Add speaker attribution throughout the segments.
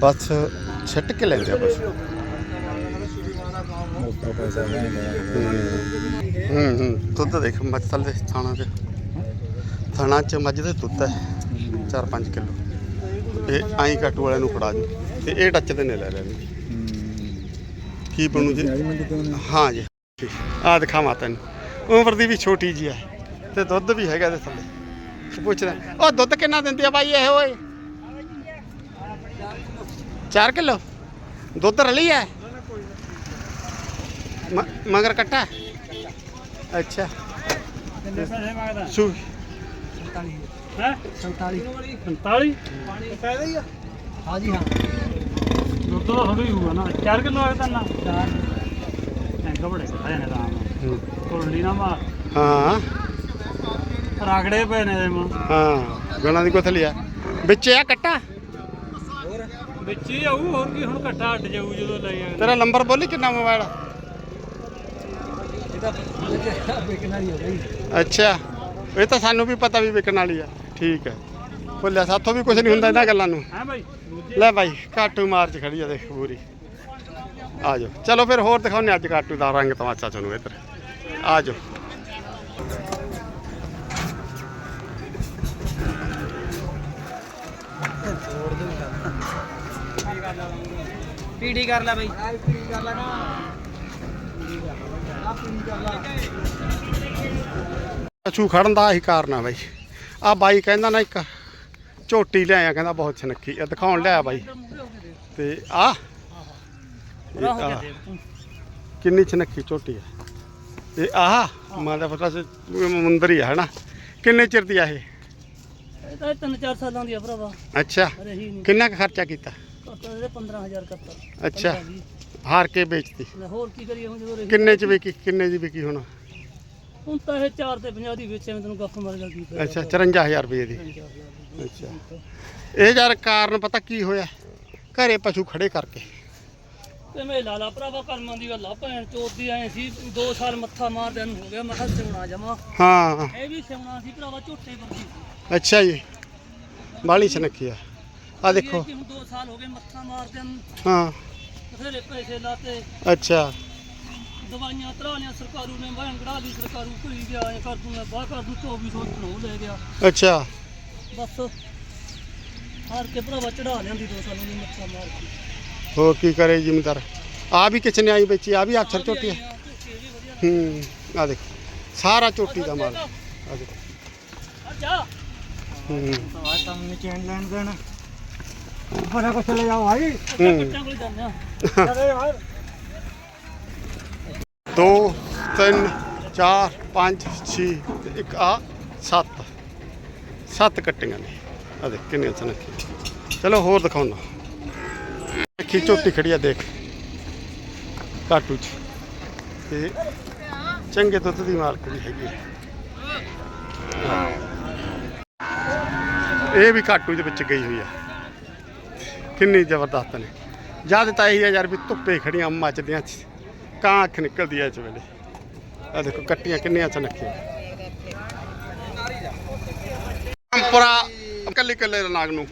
Speaker 1: ਬਸ ਛੱਟ ਕੇ ਲੈਂਦੇ ਆ ਬਸ।
Speaker 2: ਮੋਟਾ ਪੈਸਾ
Speaker 1: ਹੂੰ ਹੂੰ, ਦੁੱਧ ਦੇਖ, ਮੱਝ ਥੱਲੇ, ਥਾਣਾ ਤੇ। ਥਾਣਾ 'ਚ ਮੱਝ ਦੇ ਦੁੱਧ ਹੈ 4-5 ਕਿਲੋ। ਇਹ ਆਈ ਕਾਟੂ ਵਾਲਿਆਂ ਨੂੰ ਫੜਾ ਜੂ ਤੇ ਇਹ ਟੱਚ ਦੇ ਨੇ ਲੈ ਲੈਣੀ ਕੀ ਬਣੂ ਜੀ?
Speaker 2: ਆਈ ਮੰਡੀ ਤੋਂ
Speaker 1: ਹਾਂ ਜੀ। ਆ ਦਿਖਾਵਾਂ ਤੈਨੂੰ। ਉਮਰ ਦੀ ਵੀ ਛੋਟੀ ਜੀ ਹੈ। ਤੇ ਦੁੱਧ ਵੀ ਹੈਗਾ ਇਹਦੇ ਥੱਲੇ। ਤੂੰ ਪੁੱਛਦਾ ਉਹ ਦੁੱਧ ਕਿੰਨਾ ਦਿੰਦੀ ਆ ਬਾਈ ਇਹ ਓਏ? 4 ਕਿਲੋ ਦੁੱਧ ਰਲੀ ਹੈ ਮ- ਮਗਰ ਕੱਟਾ ਅੱਛਾ
Speaker 3: ਕਿੰਨੇ ਪੈਸੇ ਮੰਗਦਾ
Speaker 1: ਸੂ
Speaker 3: ਹੈ
Speaker 4: 47
Speaker 3: 45
Speaker 4: ਫਾਇਦਾ ਹੀ ਆ ਹਾਂਜੀ ਹਾਂ
Speaker 3: ਦੁੱਧ ਤਾਂ ਥੋੜੀ ਹੋਊਗਾ ਨਾ 4 ਕਿਲੋ ਆਇਆ ਤਾਂ ਨਾ
Speaker 4: ਚਾਰ
Speaker 3: ਐਂ ਕਬੜੇ ਆਇਆ ਨੇ ਰਾਮ
Speaker 1: ਹੂੰ।
Speaker 3: ਕੋਲਡੀ ਨਾ ਮਾਰ
Speaker 1: ਹਾਂ
Speaker 3: ਰਾਗੜੇ ਪਏ ਨੇ ਇਹਦੇ ਮੂੰਹ
Speaker 1: ਹਾਂ ਗਣਾ ਦੀ ਕੋਥ ਲਿਆ ਵਿੱਚ ਆ ਕੱਟਾ
Speaker 3: ਵਿੱਚ ਹੀ ਆਊ ਹੋਰ ਕੀ ਹੁਣ ਇਕੱਠਾ ਅੱਡ ਜਾਊ ਜਦੋਂ ਲੈ ਜਾਗੇ
Speaker 1: ਤੇਰਾ ਨੰਬਰ ਬੋਲੀ ਕਿੰਨਾ ਮੋਬਾਈਲ? ਅੱਛਾ ਇਹ ਤਾਂ ਸਾਨੂੰ ਵੀ ਪਤਾ ਵੀ ਵਿਕਣ ਵਾਲੀ ਆ। ਠੀਕ ਹੈ। ਭੁੱਲਿਆ ਸਾਥੋਂ ਵੀ ਕੁਝ ਨਹੀਂ ਹੁੰਦਾ ਇਹਨਾਂ ਗੱਲਾਂ ਨੂੰ।
Speaker 3: ਹੈ ਬਾਈ?
Speaker 1: ਲੈ ਬਾਈ ਕਾਟੂ ਮਾਰਚ ਖੜੀ ਆ ਦੇਖ ਪੂਰੀ। ਆ ਜਾਓ। ਚਲੋ ਫਿਰ ਹੋਰ ਦਿਖਾਉਨੇ ਅੱਜ ਕਾਟੂ ਦਾ ਰੰਗ ਤਮਾਚਾ ਤੁਹਾਨੂੰ ਇੱਧਰ। ਆ ਜਾਓ।
Speaker 4: ਪੀੜੀ ਕਰ ਲੈ ਬਈ। ਪੀੜੀ ਕਰ ਲੈ ਨਾ ਆ ਪੀੜੀ ਕਰ ਲੈ
Speaker 1: ਪਸ਼ੂ ਖੜਨ ਦਾ ਇਹੀ ਕਾਰਨ ਆ ਬਾਈ। ਆ ਬਾਈ ਕਹਿੰਦਾ ਨਾ ਇੱਕ ਝੋਟੀ ਲਿਆਇਆ ਕਹਿੰਦਾ ਬਹੁਤ ਸੁਨੱਖੀ ਆ ਦਿਖਾਉਣ ਲਿਆ ਬਾਈ। ਤੇ ਆ।
Speaker 3: ਹੋ
Speaker 1: ਕਿੰਨੀ ਸੁਨੱਖੀ ਝੋਟੀ ਆ। ਤੇ ਆਹ ਮਾਂ ਦਾ ਪਤਾ ਸੀ ਮੰਦਰ ਹੀ ਆ ਹਨਾ। ਕਿੰਨੇ ਚਿਰ ਦੀ ਆ ਇਹ?
Speaker 3: ਇਹ ਤਾਂ ਤਿੰਨ ਚਾਰ ਸਾਲਾਂ ਦੀ ਆ ਭਰਾਵਾ।
Speaker 1: ਅੱਛਾ।
Speaker 3: ਹੀ
Speaker 1: ਕਿੰਨਾ ਕੁ ਖਰਚਾ ਕੀਤਾ?
Speaker 3: ਕਰਤਾ ਇਹਦੇ 15000 ਕਰਤਾ।
Speaker 1: ਅੱਛਾ।
Speaker 3: 15 ਵੀਹ।
Speaker 1: ਹਾਰ ਕੇ ਵੇਚਤੀ।
Speaker 3: ਲੈ ਹੋਰ ਕੀ ਕਰੀਏ ਹੁਣ ਜਦੋਂ ਰਹੀ
Speaker 1: ਕਿੰਨੇ ਚ ਵਿਕੀ ਕਿੰਨੇ ਦੀ ਵਿਕੀ ਹੁਣ?
Speaker 3: ਹੁਣ ਤਾਂ ਇਹ 4 ਤੇ 50 ਦੀ ਵੇਚੇ ਮੈਂ ਤੈਨੂੰ ਗੱਫ ਮਾਰੇਗਾ ਕੀ ਫਾਇਦਾ
Speaker 1: ਅੱਛਾ 54000 ਰੁਪਏ ਦੀ। ਅੱਛਾ। ਇਹ ਯਾਰ ਕਾਰਨ ਪਤਾ ਕੀ ਹੋਇਆ? ਘਰੇ ਪਸ਼ੂ ਖੜੇ ਕਰਕੇ।
Speaker 3: ਤੇ ਮੈਂ ਲਾਲਾ ਭਰਾਵਾ ਕਰਮਾਂ ਦੀ ਗੱਲ ਆ ਭੈਣ ਚੋਦੀ ਆਏ ਸੀ 2 ਸਾਲ ਮੱਥਾ ਮਾਰਦਿਆਂ ਨੂੰ ਹੋ ਗਿਆ ਮੈਂ ਕਿਹਾ ਸਿਉਣਾ ਜਮਾ।
Speaker 1: ਹਾਂ
Speaker 3: ਇਹ ਵੀ ਸਿਉਣਾ ਸੀ ਭਰਾਵਾ ਝੋਟੇ ਵਰਗੀ
Speaker 1: ਅੱਛਾ ਜੀ। ਬਾਲੀ ਸੁਨੱਖੀ ਆ। ਆ ਦੇਖੋ।
Speaker 3: ਇਹ ਕਿ ਹੁਣ 2 ਸਾਲ ਹੋ ਗਏ ਮੱਥਾ ਮਾਰਦਿਆਂ ਨੂੰ
Speaker 1: ਹਾਂ।
Speaker 3: ਬਥੇਰੇ ਪੈਸੇ ਲਾਤੇ।
Speaker 1: ਅੱਛਾ।
Speaker 3: ਦਵਾਈਆਂ ਤਰਾਲੀਆਂ ਸਰਕਾਰੂ ਨੇ ਮੈਂ ਅੰਗੜਾ ਦੀ ਸਰਕਾਰੂ ਭਰੀ ਗਿਆ ਐ ਕਰ ਦੂੰ ਮੈਂ ਬਾਹਰ ਕਰ ਦੂੰ 2400 ਨੂੰ ਲੈ ਗਿਆ।
Speaker 1: ਅੱਛਾ।
Speaker 3: ਬਸ। ਹਾਰ ਕੇ ਭਰਾਵਾ ਚੜਾ ਲਿਆਂਦੀ 2 ਸਾਲਾਂ ਦੀ ਮੱਥਾ ਮਾਰ ਕੇ।
Speaker 1: ਹੋਰ ਕੀ ਕਰੇ ਜ਼ਿਮੀਦਾਰ? ਆ ਵੀ ਕਿਸੇ ਨੇ ਆਈ ਵੇਚੀ ਆ ਵੀ ਅਕਸਰ ਝੋਟੀ ਆ।
Speaker 3: ਝੋਟੀ ਵੀ ਵਧੀਆ
Speaker 1: ਹੂੰ ਆ ਦੇਖੋ ਸਾਰਾ ਝੋਟੀ ਦਾ ਮਾਲ। ਆ ਦੇਖੋ।
Speaker 3: ਆ ਜਾ
Speaker 1: ਹੂੰ
Speaker 4: ਤਾਂ ਨਹੀਂ ਚੈਨ ਲੈਣ ਦੇਣ। ਬੜਾ ਕੁਛ ਲੈ ਜਾਓ ਭਾਈ।
Speaker 3: ਕੱਟਾਂ ਕੋਲ ਜਾਂਦੇ ਆ
Speaker 4: ਚਲੇ ਯਾਰ
Speaker 1: 2 3 4 5 6 ਇੱਕ ਆ 7 7 ਕੱਟੀਆਂ ਨੇ। ਆ ਦੇਖ ਕਿੰਨੀਆਂ ਸੁਨੱਖੀਆਂ ਚਲੋ ਹੋਰ ਦਿਖਾਉਣਾ। ਅੱਖੀ ਝੋਟੀ ਖੜੀ ਆ ਦੇਖ। ਕਾਟੂ ਚ। ਤੇ ਚੰਗੇ ਦੁੱਧ ਦੀ ਮਾਲਕ ਵੀ ਹੈਗੀ ਇਹ ਵੀ ਕਾਟੂ ਦੇ ਵਿੱਚ ਗਈ ਹੋਈ ਆ। ਕਿੰਨੀ ਜ਼ਬਰਦਸਤ ਨੇ। ਜਦ ਤਾਂ ਇਹੀ ਆ ਯਾਰ ਵੀ ਧੁੱਪੇ ਖੜੀਆਂ ਮੱਚਦੀਆਂ ਚ। ਕਾਂ ਅੱਖ ਨਿਕਲਦੀ ਐ ਇਸ ਵੇਲੇ। ਆ ਦੇਖੋ ਕੱਟੀਆਂ ਕਿੰਨੀਆਂ ਚਨੱਖੀਆਂ ਪਰਾ ਕੱਲੀ ਕੱਲੇ ਨਾਗ ਨੂੰ।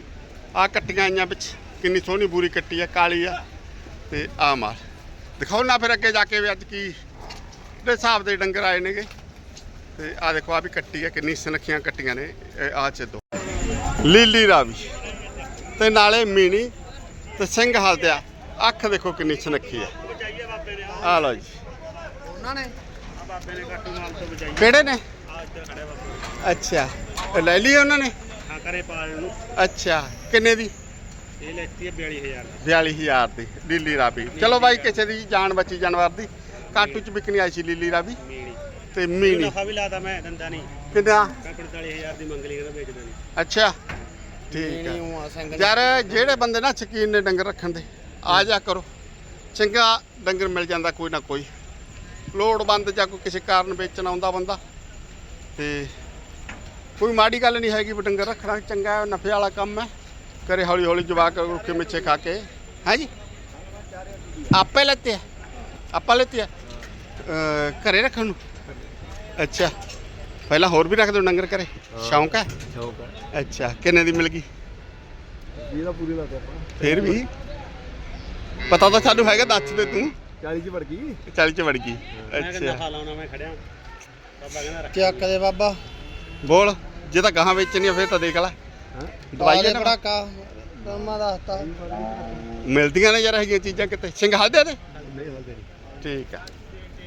Speaker 1: ਆ ਕੱਟੀਆਂ ਆਈਆਂ ਵਿੱਚ। ਕਿੰਨੀ ਸੋਹਣੀ ਬੂਰੀ ਕੱਟੀ ਆ ਕਾਲੀ ਆ ਤੇ ਆ ਮਾਰ ਦਿਖਾਓ ਨਾ ਫਿਰ ਅੱਗੇ ਜਾ ਕੇ ਵੀ ਅੱਜ ਕੀ ਦੇ ਹਿਸਾਬ ਦੇ ਡੰਗਰ ਆਏ ਨੇਗੇ। ਤੇ ਆ ਦੇਖੋ ਆ ਵੀ ਕੱਟੀ ਆ ਕਿੰਨੀ ਸੁਨੱਖੀਆਂ ਕੱਟੀਆਂ ਨੇ। ਆ ਚ ਦੋ। ਲੀਲੀ ਰਾਵੀ। ਤੇ ਨਾਲੇ ਮੀਣੀ ਤੇ ਸਿੰਘ ਹਲਦਿਆ ਅੱਖ ਦੇਖੋ ਕਿੰਨੀ ਸੁਨੱਖੀ ਆ। ਆ ਲਓ ਜੀ।
Speaker 4: ਉਹਨਾਂ ਨੇ?
Speaker 3: ਬਾਬੇ ਨੇ ਕੱਟੂ ਮਾਲ ਤੋਂ ਬਚਾਈ
Speaker 1: ਕਿਹੜੇ ਨੇ?
Speaker 3: ਆ ਇੱਧਰ ਖੜੇ ਬਾਬੇ
Speaker 1: ਅੱਛਾ। ਇਹ ਲੈ ਲਈ ਉਹਨਾਂ ਨੇ?
Speaker 3: ਹਾਂ ਕਰੇ ਪਾਲ ਨੂੰ
Speaker 1: ਅੱਛਾ। ਕਿੰਨੇ ਦੀ?
Speaker 3: ਇਹ ਲੈਤੀ ਹੈ 42000
Speaker 1: 42000 ਦੀ। ਲੀਲੀ ਰਾਵੀ। ਚਲੋ ਬਾਈ ਕਿਸੇ ਦੀ ਜਾਨ ਬਚੀ ਜਾਨਵਰ ਦੀ। ਕਾਟੂ ਚ ਵਿਕਣੀ ਆਈ ਸੀ ਲੀਲੀ ਰਾਵੀ।
Speaker 3: ਮੀਣੀ।
Speaker 1: ਤੇ ਮੀਣੀ।
Speaker 3: ਨਫਾ ਵੀ ਲਾਦਾ ਮੈਂ ਦੰਦਾ ਨਹੀਂ।
Speaker 1: ਕਿੰਨਾ?
Speaker 3: ਮੈਂ 45000 ਦੀ ਮੰਗ ਲਈ ਕਹਿੰਦਾ ਵੇਚਦਾ ਨਹੀਂ।
Speaker 1: ਅੱਛਾ। ਠੀਕ ਹੈ ਯਾਰ ਜਿਹੜੇ ਬੰਦੇ ਨਾ ਸ਼ਕੀਨ ਨੇ ਡੰਗਰ ਰੱਖਣ ਦੇ ਆ ਜਾ ਕਰੋ। ਚੰਗਾ ਡੰਗਰ ਮਿਲ ਜਾਂਦਾ ਕੋਈ ਨਾ ਕੋਈ। ਲੋੜਵੰਦ ਜਾਂ ਕੋਈ ਕਿਸੇ ਕਾਰਨ ਵੇਚਣ ਆਉਂਦਾ ਬੰਦਾ। ਤੇ ਕੋਈ ਮਾੜੀ ਗੱਲ ਨਹੀਂ ਹੈਗੀ ਵੀ ਡੰਗਰ ਰੱਖਣਾ ਚੰਗਾ ਹੈ ਨਫੇ ਵਾਲਾ ਕੰਮ ਹੈ। ਕਰੇ ਹੌਲੀ ਹੌਲੀ ਜਵਾਕ ਰੁੱਕੇ ਮਿੱਛੇ ਖਾ ਕੇ। ਹੈ ਜੀ? ਆਪੇ ਲੈਤੇ ਆਪਾਂ ਲੈਤੇ ਘਰੇ ਰੱਖਣ ਨੂੰ? ਅੱਛਾ। ਪਹਿਲਾਂ ਹੋਰ ਵੀ ਰੱਖ ਦੋ ਡੰਗਰ ਘਰੇ? ਸ਼ੌਂਕ ਹੈ?
Speaker 2: ਸ਼ੌਕ
Speaker 1: ਅੱਛਾ ਕਿੰਨੇ ਦੀ ਮਿਲ ਗਈ?
Speaker 2: 20 ਦਾ ਪੂਰੀ ਲਾਤੇ ਆਪਾਂ।
Speaker 1: ਫੇਰ ਵੀ? ਪਤਾ ਤਾਂ ਸਾਨੂੰ ਹੈਗਾ ਦੱਸ ਦੇ ਤੂੰ।
Speaker 2: 40 ਚ ਵੜ ਗਈ।
Speaker 1: ਚੱਲ ਚ ਵੜ ਗਈ। ਅੱਛਾ।
Speaker 5: ਲਾਉਣਾ ਮੈਂ ਖੜਿਆ ਬਾਬਾ ਕਹਿੰਦਾ
Speaker 4: ਚੱਕ ਦੇ ਬਾਬਾ?
Speaker 1: ਬੋਲ ਜੇ ਤਾਂ ਗਾਹਾਂ ਵੇਚਣੀ ਆ ਫੇਰ ਤਾਂ ਦੇਖ ਲੈ।
Speaker 2: ਹਾਂ।
Speaker 1: ਦਵਾਈ
Speaker 4: ਦੇ
Speaker 1: ਹੈ ਨਾ
Speaker 4: ਪੜਾਕਾ ਦਮਾ ਦੱਸਤਾ
Speaker 1: ਮਿਲਦੀਆਂ ਨੇ ਯਾਰ ਹੈਗੀਆਂ ਚੀਜ਼ਾਂ ਕਿਤੇ। ਸਿੰਘਾਲ ਦੇ ਦੇ ਠੀਕ ਆ।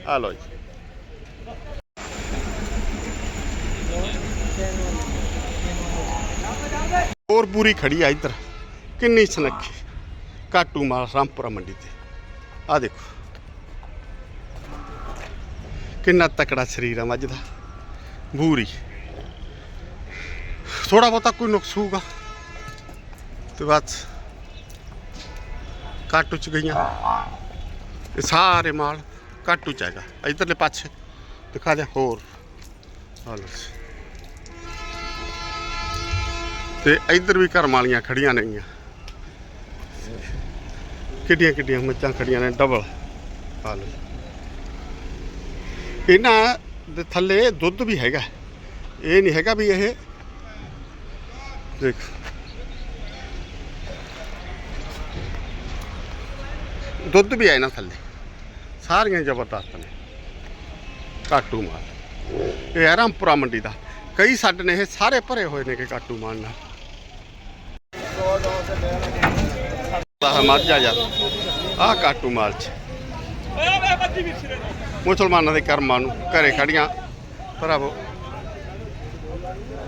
Speaker 1: ਆ ਲਓ ਜੀ। ਹੋਰ ਪੂਰੀ ਖੜੀ ਆ ਇੱਧਰ। ਕਿੰਨੀ ਸੁਨੱਖੀ। ਕਾਟੂ ਮਾਲ ਰਾਮਪੁਰਾ ਮੰਡੀ ਤੇ। ਆ ਦੇਖੋ। ਕਿੰਨਾ ਤਕੜਾ ਸਰੀਰ ਆ ਮੱਝ ਦਾ। ਬੂਰੀ। ਥੋੜਾ ਬਹੁਤਾ ਕੋਈ ਨੁਕਸ ਹੋਊਗਾ। ਤੇ ਬਸ। ਕਾਟੂ ਚ ਗਈਆਂ। ਇਹ ਸਾਰੇ ਮਾਲ ਕਾਟੂ ਚ ਹੈਗਾ। ਇਧਰਲੇ ਪਾਸੇ। ਦਿਖਾ ਦੇ ਹੋਰ। ਆ ਤੇ ਇੱਧਰ ਵੀ ਘਰ ਵਾਲੀਆਂ ਖੜੀਆਂ ਨੇਗੀਆਂ ਕਿੱਡੀਆਂ ਕਿੱਡੀਆਂ ਮੱਝਾਂ ਖੜੀਆਂ ਨੇ ਡਬਲ ਆ ਲਓ। ਇਹਨਾਂ ਦੇ ਥੱਲੇ ਦੁੱਧ ਵੀ ਹੈਗਾ। ਇਹ ਨਹੀਂ ਹੈਗਾ ਵੀ ਇਹ ਦੇਖ। ਦੁੱਧ ਵੀ ਹੈ ਇਹਨਾਂ ਥੱਲੇ। ਸਾਰੀਆਂ ਜ਼ਬਰਦਸਤ ਨੇ। ਕਾਟੂ ਮਾਲ। ਇਹ ਹੈ ਰਾਮਪੁਰਾ ਮੰਡੀ ਦਾ। ਕਈ ਸਾਡੇ ਨੇ ਇਹ ਸਾਰੇ ਭਰੇ ਹੋਏ ਨੇ ਕਿ ਕਾਟੂ ਮਾਲ ਨਾਲ। ਆਹ ਮੱਝਾ ਯਾਰ ਆਹ ਕਾਟੂ ਮਾਲ ਮੁਸਲਮਾਨਾਂ ਦੇ ਕਰਮਾਂ ਨੂੰ ਘਰੇ ਖੜੀਆਂ। ਭਰਾਵੋ,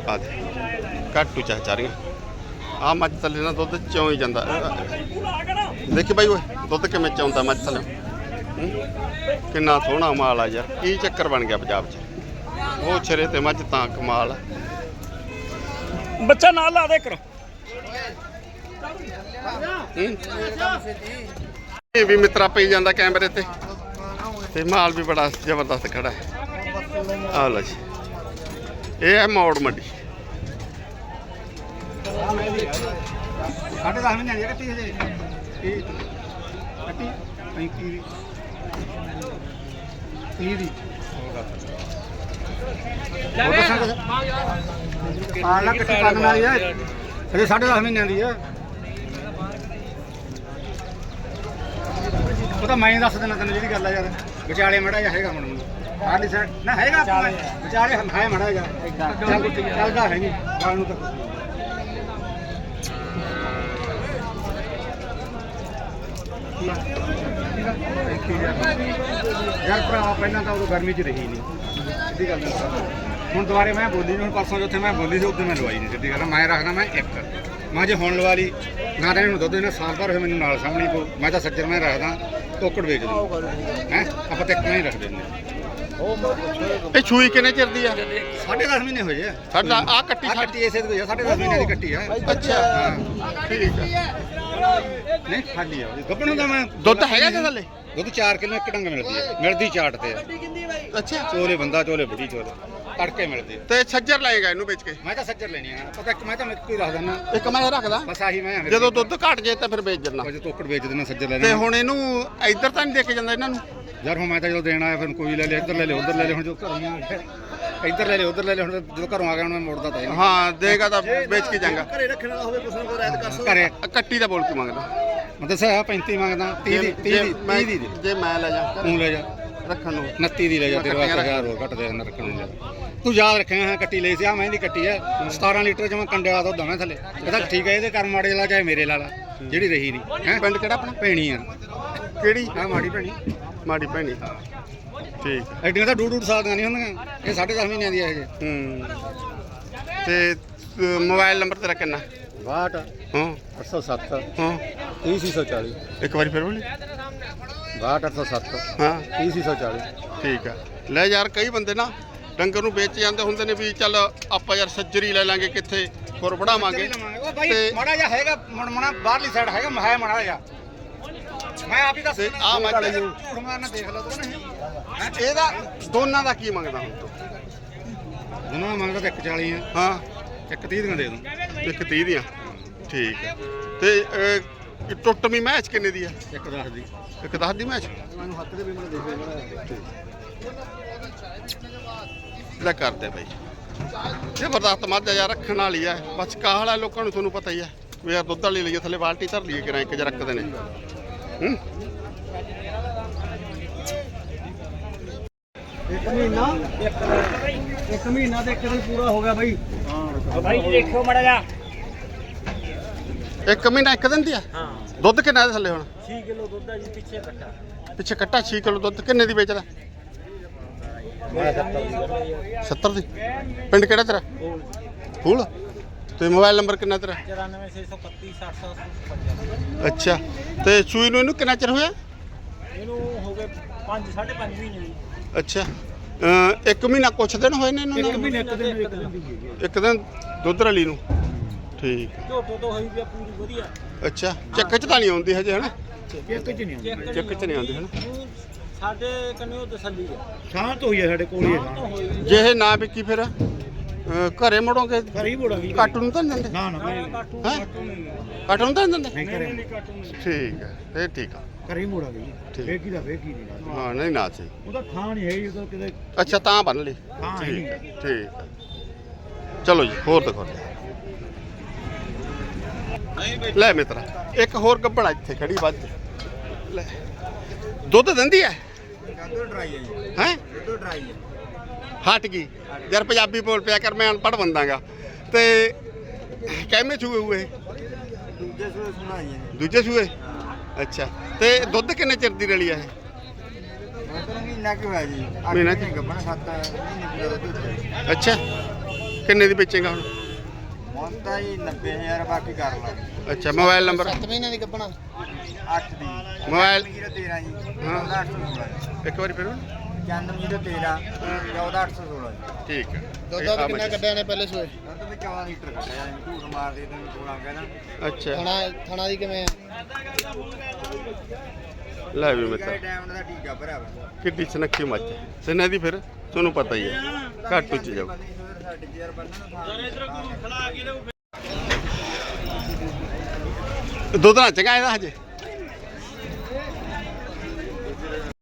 Speaker 1: ਆ ਦੇ ਕਾਟੂ ਚਾ ਆ ਮੱਝ ਥੱਲੇ ਨਾ ਦੁੱਧ ਚੋਂ ਹੀ ਜਾਂਦਾ। ਦੇਖੀ ਬਾਈ ਓਏ, ਦੁੱਧ ਕਿਵੇਂ ਚੋਂਦਾ ਮੱਝ ਥੱਲੇ? ਕਿੰਨਾ ਸੋਹਣਾ ਮਾਲ ਆ ਯਾਰ। ਕੀ ਚੱਕਰ ਬਣ ਗਿਆ ਪੰਜਾਬ 'ਚ? ਉਹ ਛਰੇ ਤੇ ਮੱਝ ਤਾਂ ਕਮਾਲ ਆ।
Speaker 5: ਬੱਚਾ ਨਾਲ ਲਾ ਦੇ ਕਰੋ
Speaker 1: ਇਹ ਵੀ ਮਿੱਤਰਾ ਪਈ ਜਾਂਦਾ ਕੈਮਰੇ ਤੇ। ਤੇ ਮਾਲ ਵੀ ਬੜਾ ਜ਼ਬਰਦਸਤ ਖੜਾ ਹੈ। ਆ ਲਓ ਜੀ। ਇਹ ਹੈ ਮੌੜ ਮੰਡੀ।
Speaker 2: ਸਾਢੇ 10 ਮਹੀਨੇ ਦੀ ਕੱਟੀ ਹਜੇ। ਇਹ ਕੱਟੀ 35 ਦੀ 30 ਦੀ ਆ ਲੱਗ ਕੱਟੀ ਕਰਨ ਵਾਲੀ ਹੈ ਹਜੇ ਸਾਢੇ 10 ਮਹੀਨਿਆਂ ਦੀ ਹੈ ਉਹ ਤਾਂ ਮੈਂ ਹੀ ਦੱਸ ਦੇਣਾ ਤੈਨੂੰ ਜਿਹੜੀ ਗੱਲ ਆ ਯਾਰ। ਵਿਚਾਲੇ ਮੜਾ ਜਾ ਹੈਗਾ ਹੁਣ ਆਲੀ ਸਾਈਡ ਨਾ ਹੈਗਾ ਆਪਣਾ ਵਿਚਾਲੇ। ਹੈ ਮੜਾ ਜਾ ਚੱਲ ਚੱਲਦਾ ਹੈ ਨਹੀਂ ਗੱਲ ਨੂੰ ਤਾਂ। ਯਾਰ ਭਰਾ ਪਹਿਲਾਂ ਤਾਂ ਉਦੋਂ ਗਰਮੀ 'ਚ ਰਹੀ ਨਹੀਂ ਸਿੱਧੀ ਗੱਲ ਦੱਸਾਂ ਹੁਣ ਦੁਬਾਰੇ ਮੈਂ ਬੋਲੀ ਨਹੀਂ ਹੁਣ ਪਰਸੋਂ ਜਿੱਥੇ ਮੈਂ ਬੋਲੀ ਸੀ ਉੱਥੇ ਮੈਂ ਲਵਾਈ ਨਹੀਂ ਸਿੱਧੀ ਗੱਲ। ਮੈਂ ਰੱਖਦਾ ਮੈਂ ਇੱਕ। ਮੈਂ ਜੇ ਹੁਣ ਲਵਾ ਲਈ ਨਾ ਤਾਂ ਇਹਨੂੰ ਦੁੱਧ ਇਹਨਾਂ ਸਾਲ ਭਰ ਮੈਨੂੰ ਨਾਲ ਸਾਹਮਣੀ ਪਊ। ਮੈਂ ਤਾਂ ਸੱਜਰ ਮੈਂ ਰੱਖਦਾ। ਟੋਕੜ ਵੇਚ ਦੂੰ ਹੈ? ਆਪਾਂ ਤਾਂ ਇੱਕ ਰੱਖ ਦਿੰਦੇ
Speaker 1: ਇਹ ਛੂਈ ਕਿੰਨੇ ਚਿਰ ਦੀ ਆ?
Speaker 2: ਸਾਢੇ 10 ਮਹੀਨੇ ਹੋਏ ਆ।
Speaker 1: ਸਾਡਾ ਆ ਕੱਟੀ
Speaker 2: ਆ
Speaker 1: ਸਾਡੀ
Speaker 2: ਕੱਟੀ ਇਸੇ ਦੀ ਆ ਸਾਢੇ 10 ਮਹੀਨੇ ਦੀ ਕੱਟੀ ਆ।
Speaker 1: ਅੱਛਾ।
Speaker 2: ਹਾਂ।
Speaker 1: ਠੀਕ ਆ।
Speaker 2: ਨਹੀਂ ਖਾਲੀ ਆ ਗੱਪਣ ਦਾ ਮੈਂ
Speaker 1: ਦੁੱਧ ਹੈਗਾ ਤੇ ਥੱਲੇ?
Speaker 2: ਦੁੱਧ 4 ਕਿਲੋ ਇੱਕ ਡੰਗ ਮਿਲਦੀ ਹੈ ਮਿਲਦੀ ਚਾਟ ਤੇ ਆ।
Speaker 1: ਅੱਛਾ।
Speaker 2: ਚੋਲੇ ਬੰਦਾ ਚੋਲੇ ਬੁੜੀ ਚੋਲੇ। ਤੜਕੇ ਮਿਲਦੇ।
Speaker 1: ਤੇ ਛੱਜਰ ਲਏਗਾ ਇਹਨੂੰ ਵੇਚ ਕੇ?
Speaker 2: ਮੈਂ ਤਾਂ ਸੱਜਰ ਲੈਣੀ ਆ। ਪਤਾ ਇੱਕ ਮੈਂ ਤਾਂ ਮੇਰੇ ਕੋਈ ਰੱਖ ਦਿੰਦਾ।
Speaker 1: ਇੱਕ ਮੈਂ ਰੱਖਦਾ।
Speaker 2: ਬਸ ਆਹੀ ਮੈਂ ਆ
Speaker 1: ਜਦੋਂ ਦੁੱਧ ਘਟ ਜੇ ਤਾਂ ਫਿਰ ਵੇਚ ਜਰਨਾ
Speaker 2: ਕੁਝ ਤੋਕੜ ਵੇਚ ਦੇਣਾ ਸੱਜਰ ਲੈ
Speaker 1: ਤੇ
Speaker 2: ਲੈਣਾ
Speaker 1: ਹੁਣ ਇਹਨੂੰ ਇੱਧਰ ਤਾਂ ਨਹੀਂ ਦੇ ਕੇ ਜਾਂਦਾ ਇਹਨਾਂ ਨੂੰ?
Speaker 2: ਯਾਰ ਹੁਣ ਮੈਂ ਤਾਂ ਜਦੋਂ ਦੇਣ ਆਇਆ ਫਿਰ ਕੋਈ ਲੈ ਲਿਆ ਇੱਧਰ ਲੈ ਲਿਆ ਉੱਧਰ ਲੈ ਲਿਆ ਹੁਣ ਜੋ ਘਰੋਂ ਆ ਗਿਆ। ਇੱਧਰ ਲੈ ਲਿਆ ਉੱਧਰ ਲੈ ਲਿਆ ਹੁਣ ਜਦੋਂ ਘਰੋਂ ਆ ਗਿਆ ਹੁਣ ਮੈਂ ਮੋੜਦਾ ਤਾਂ ਹੈ
Speaker 1: ਦੇਗਾ ਤਾਂ ਵੇਚ ਕੇ ਜਾਂਗਾ
Speaker 2: ਘਰੇ ਰੱਖਣ ਵਾਲਾ ਹੋਵੇ ਕੁਛ ਨਾ ਕੋਈ ਰਹਿਤ ਕਰ ਘਰੇ।
Speaker 1: ਆ ਕੱਟੀ ਦਾ ਬੋਲ ਕੇ ਮੰਗਦਾ।
Speaker 2: ਮੈਂ ਦੱਸਿਆ 35 ਮੰਗਦਾ 30 ਦੀ 30 ਦੀ 30 ਦੀ ਦੇ।
Speaker 1: ਜੇ ਮੈਂ ਲੈ ਜਾ।
Speaker 2: ਤੂੰ ਲੈ ਜਾ।
Speaker 1: ਰੱਖਣ ਨੂੰ
Speaker 2: 29 ਦੀ ਲੈ ਜਾ ਤੇਰੇ ਵਾਸਤੇ ਹਜ਼ਾਰ ਹੋਰ ਘੱਟ ਦੇ ਦਿੰਦਾ ਰੱਖਣ ਨੂੰ ਜਾ। ਤੂੰ ਯਾਦ ਰੱਖਿਆ ਹਾਂ ਕੱਟੀ ਲਈ ਸੀ ਆ ਮਹਿੰਦੀ ਕੱਟੀ ਹੈ 17 ਲੀਟਰ ਜਮਾ ਕੰਡੇ ਵਾਲਾ ਦੁੱਧ ਮੈਂ ਥੱਲੇ। ਇਹ ਤਾਂ ਠੀਕ ਹੈ ਇਹਦੇ ਕਰ ਮਾੜੇ ਲਾ ਚਾਹੇ ਮੇਰੇ ਲਾ ਲਾ ਜਿਹੜੀ ਰਹੀ ਨਹੀਂ ਹੈ?
Speaker 1: ਪਿੰਡ ਕਿਹੜਾ ਆਪਣਾ?
Speaker 2: ਭੈਣੀ ਆ।
Speaker 1: ਕਿਹੜੀ?
Speaker 2: ਆ ਮਾੜੀ ਭੈਣੀ।
Speaker 1: ਮਾੜੀ ਭੈਣੀ। ਠੀਕ।
Speaker 2: ਐਡੀਆਂ ਤਾਂ ਡੂਡ ਡੂਡ ਸਾਲ ਦੀਆਂ ਨਹੀਂ ਹੁੰਦੀਆਂ। ਇਹ 10.5 ਮਹੀਨਿਆਂ ਦੀ ਹੈ ਇਹ
Speaker 1: ਹੂੰ। ਤੇ ਮੋਬਾਈਲ ਨੰਬਰ ਤੇਰਾ ਕਿੰਨਾ?
Speaker 2: 62
Speaker 1: ਹਾਂ।
Speaker 2: 807
Speaker 1: ਹਾਂ।
Speaker 2: 30640
Speaker 1: ਇੱਕ ਵਾਰੀ ਫਿਰ ਬੋਲੀ।
Speaker 2: 62 807
Speaker 1: ਹਾਂ।
Speaker 2: 30640
Speaker 1: ਠੀਕ ਆ ਲੈ ਯਾਰ ਕਈ ਬੰਦੇ ਨਾ ਡੰਗਰ ਨੂੰ ਵੇਚ ਜਾਂਦੇ ਹੁੰਦੇ ਨੇ ਵੀ ਚੱਲ ਆਪਾਂ ਯਾਰ ਸੱਜਰੀ ਲੈ ਲਾਂਗੇ ਕਿੱਥੇ ਹੋਰ
Speaker 2: ਉਹ ਬਾਈ
Speaker 1: ਤੇ-
Speaker 2: ਮਾੜਾ ਜਿਹਾ ਹੈਗਾ ਮਣਾ ਬਾਹਰਲੀ ਸਾਈਡ ਹੈਗਾ ਮਹਾਇਆ ਮਾੜਾ ਜਿਹਾ। ਮੈਂ ਆਪ ਹੀ ਦੱਸ
Speaker 1: ਤੇ
Speaker 2: ਦਿੰਦਾ
Speaker 1: ਆਹ ਮੱਝ ਹੈ।
Speaker 2: ਝੂਠ ਮਾਰਨਾ ਦੇਖ ਲਓ ਤੂੰ ਨਹੀਂ।
Speaker 1: ਇਹਦਾ ਦੋਨਾਂ ਦਾ ਕੀ ਮੰਗਦਾ ਹੁਣ ਤੂੰ?
Speaker 2: ਦੋਨੋਂ ਦਾ ਮੰਗਦਾ ਤਾਂ ਇੱਕ 40 ਆ।
Speaker 1: ਹਾਂ।
Speaker 2: ਇੱਕ 30 ਦੀਆਂ ਦੇ ਦੂੰ।
Speaker 1: ਇੱਕ 30 ਦੀਆਂ। ਠੀਕ ਤੇ ਇਹ ਟੁੱਟਵੀਂ ਮੈਚ ਕਿੰਨੇ ਦੀ ਆ
Speaker 2: ਇੱਕ 10 ਦੀ।
Speaker 1: ਇੱਕ 10 ਦੀ ਮੈਚ?
Speaker 2: ਮੈਨੂੰ ਹੱਥ ਦੇ ਵੀ ਮੈਨੂੰ ਦੇਖ
Speaker 1: ਲੈ ਕਰਦੇ ਬਾਈ। ਜ਼ਬਰਦਸਤ ਮੱਝ ਯਾਰ ਰੱਖਣ ਵਾਲੀ ਆ। ਬਸ ਕਾਹਲਾ ਲੋਕਾਂ ਨੂੰ ਤੁਹਾਨੂੰ ਪਤਾ ਹੀ ਆ। ਵੀ ਯਾਰ ਦੁੱਧ ਵਾਲੀ ਲਈਏ ਥੱਲੇ ਬਾਲਟੀ ਧਰ ਲਈਏ ਕਿਰਾਂ ਇੱਕ ਜਿਹਾ ਰੱਖਦੇ ਨੇ ਹੂੰ?
Speaker 4: ਇੱਕ ਮਹੀਨਾ? ਇੱਕ ਮਹੀਨਾ ਇੱਕ ਦਿਨ ਪੂਰਾ ਹੋ ਗਿਆ ਬਾਈ।
Speaker 5: ਭਾਈ ਜੀ ਦੇਖਿਓ ਮੜਾ ਜਾ
Speaker 1: ਇੱਕ ਮਹੀਨਾ ਇੱਕ ਦਿਨ ਦੀ ਆ?
Speaker 5: ਹਾਂ।
Speaker 1: ਦੁੱਧ ਕਿੰਨਾ ਇਹਦੇ ਥੱਲੇ ਹੁਣ?
Speaker 5: 6 ਕਿਲੋ ਦੁੱਧ ਆ ਜੀ ਪਿੱਛੇ ਕੱਟਾ।
Speaker 1: ਪਿੱਛੇ ਕੱਟਾ 6 ਕਿਲੋ ਦੁੱਧ। ਕਿੰਨੇ ਦੀ ਵੇਚਦਾ? 70 ਦੀ। ਪਿੰਡ ਕਿਹੜਾ ਤੇਰਾ? ਫੂਲ। ਤੇ ਮੋਬਾਈਲ ਨੰਬਰ ਕਿੰਨਾ ਤੇਰਾ?
Speaker 5: 94631 60
Speaker 1: ਅੱਛਾ। ਤੇ ਸੂਈ ਨੂੰ ਇਹਨੂੰ ਕਿੰਨਾ ਚਿਰ ਹੋਇਆ?
Speaker 5: ਇਹਨੂੰ ਹੋ ਗਏ 5 5.5 ਮਹੀਨੇ
Speaker 1: ਅੱਛਾ। ਇੱਕ ਮਹੀਨਾ ਕੁਛ ਦਿਨ ਹੋਏ ਨੇ ਇਹਨੂੰ
Speaker 4: ਇੱਕ? ਮਹੀਨਾ ਇੱਕ ਦਿਨ ਦੀ।
Speaker 1: ਇੱਕ ਦਿਨ ਦੁੱਧ ਰਲੀ ਨੂੰ? ਠੀਕ।
Speaker 5: ਝੋਟੋ ਤੋਂ ਹੋਈ ਪਿਆ ਪੂਰੀ ਵਧੀਆ।
Speaker 1: ਅੱਛਾ ਚੱਕ ਚ ਤਾਂ ਨਹੀਂ ਆਉਂਦੀ ਹਜੇ ਹਨਾ?
Speaker 4: ਇੱਕ ਚ ਨਹੀਂ ਆਉਂਦੀ।
Speaker 1: ਚੱਕ ਚ ਨਹੀਂ ਆਉਂਦੀ ਹਨਾ?
Speaker 5: ਹੁਣ ਸਾਡੇ ਕੰਨੇ ਉਹ ਤਸੱਲੀ ਆ।
Speaker 4: ਸ਼ਾਂਤ ਹੋਈ ਹੈ ਸਾਡੇ ਕੋਲ ਹੀ ਹੈ
Speaker 5: ਤਾਂ। ਹੋਈ
Speaker 1: ਜੇ ਇਹ ਨਾ ਵਿਕੀ ਫਿਰ ਅਹ ਘਰੇ ਮੋੜੋਗੇ?
Speaker 4: ਘਰ ਹੀ ਮੋੜਾਂਗੇ।
Speaker 1: ਕਾਟੂ ਨੂੰ ਤਾਂ ਨਹੀਂ ਦਿੰਦੇ?
Speaker 4: ਨਾ ਨਾ
Speaker 5: ਕਾਟੂ
Speaker 1: ਹੈਂ?
Speaker 5: ਕਾਟੂ ਨਹੀਂ
Speaker 1: ਕਾਟੂ ਨੂੰ ਤਾਂ ਨਹੀਂ ਦਿੰਦੇ?
Speaker 4: ਨਹੀਂ ਕਰੇ
Speaker 1: ਠੀਕ ਹੈ ਇਹ ਠੀਕ ਆ।
Speaker 4: ਘਰ ਹੀ ਮੋੜਾਂਗੇ ਜੀ।
Speaker 1: ਠੀਕ।
Speaker 4: ਦਾ ਨਹੀਂ।
Speaker 1: ਹਾਂ ਨਹੀਂ ਨਾ ਸਹੀ।
Speaker 4: ਉਹਦਾ ਥਾਂ ਨਹੀਂ ਹੈ ਜੀ, ਉਹਦਾ ਕਿਤੇ
Speaker 1: ਅੱਛਾ ਤਾਂ ਬੰਨ ਲਈ।
Speaker 4: ਹਾਂ,
Speaker 1: ਠੀਕ ਠੀਕ ਚਲੋ ਜੀ ਹੋਰ ਦੇਖੋ ਲੈ ਮਿੱਤਰਾ, ਇੱਕ ਹੋਰ ਗੱਬੜਾ ਇੱਥੇ ਖੜੀ ਵੱਜ ਲੈ, ਦੁੱਧ ਦਿੰਦੀ ਹੈ
Speaker 6: ਹੈ?
Speaker 1: ਹਟ ਗਈ। ਯਾਰ ਪੰਜਾਬੀ ਬੋਲ ਪਿਆ ਕਰ, ਮੈਂ ਅਨਪੜ੍ਹ ਬੰਦਾਗਾ ਤੇ ਕਿਵੇਂ ਛੂਏ ਹੋਏ?
Speaker 6: ਦੂਜੇ ਸੂਏ ਸੁਣਾਈ ਹੈ
Speaker 1: ਦੂਜੇ ਸੂਏ ਅੱਛਾ, ਤੇ ਦੁੱਧ ਕਿੰਨੇ ਚਿਰ ਦੀ ਰਲੀ ਆ ਇਹ?
Speaker 6: ਮਹੀਨਾ ਕਿ। ਹੋਇਆ ਜੀ
Speaker 1: ਮਹੀਨਾ
Speaker 6: ਮਹੀਨੇ ਗੱਭਣ ਸੱਤ ਮਹੀਨੇ ਪੂਰਾ ਦੁੱਧ
Speaker 1: ਅੱਛਾ, ਕਿੰਨੇ ਦੀ ਵੇਚੇਗਾ ਹੁਣ?
Speaker 6: ਹੁਣ ਤਾਂ ਜੀ 90000 ਬਾਕੀ ਕਰ ਲਾਂਗੇ।
Speaker 1: ਅੱਛਾ ਮੋਬਾਈਲ ਨੰਬਰ?
Speaker 6: 8 ਦੀ
Speaker 1: ਮੋਬਾਈਲ?
Speaker 6: 13 ਜੀ।
Speaker 1: ਹਾਂ।
Speaker 6: 14816
Speaker 1: ਇੱਕ ਵਾਰੀ ਫਿਰ
Speaker 6: 9113 14816 ਜੀ।
Speaker 1: ਠੀਕ ਹੈ।
Speaker 7: ਦੁੱਧ
Speaker 1: ਇਹ ਆ
Speaker 7: ਦਾ ਕਿੰਨਾ
Speaker 1: ਬੱਚੇ।
Speaker 7: ਕੱਢਿਆ ਨੇ ਪਹਿਲੇ ਸੂਏ?
Speaker 6: ਦੁੱਧ ਵਿੱਚ 14 ਲੀਟਰ ਕੱਢਿਆ ਜੀ ਝੂਠ ਮਾਰਦੇ ਤੈਨੂੰ ਕੋਲਾਂ ਕਹਿੰਦਾ
Speaker 1: ਅੱਛਾ।
Speaker 7: ਥਣਾ ਥਣਾ ਦੀ ਕਿਵੇਂ ਆ?
Speaker 1: ਲੈ ਵੀ
Speaker 6: ਦਾ ਟੀਕਾ ਵਾ।
Speaker 1: ਕਿੱਡੀ ਸਨੱਖੀ ਹੈ। ਸਿਨੇ ਦੀ ਫਿਰ ਤੁਹਾਨੂੰ ਪਤਾ ਹੀ ਹੈ। ਘੱਟ ਉੱਚ ਜਾਓ ਦੁੱਧ ਨਾ ਚੰਗਾ ਇਹਦਾ ਹਜੇ।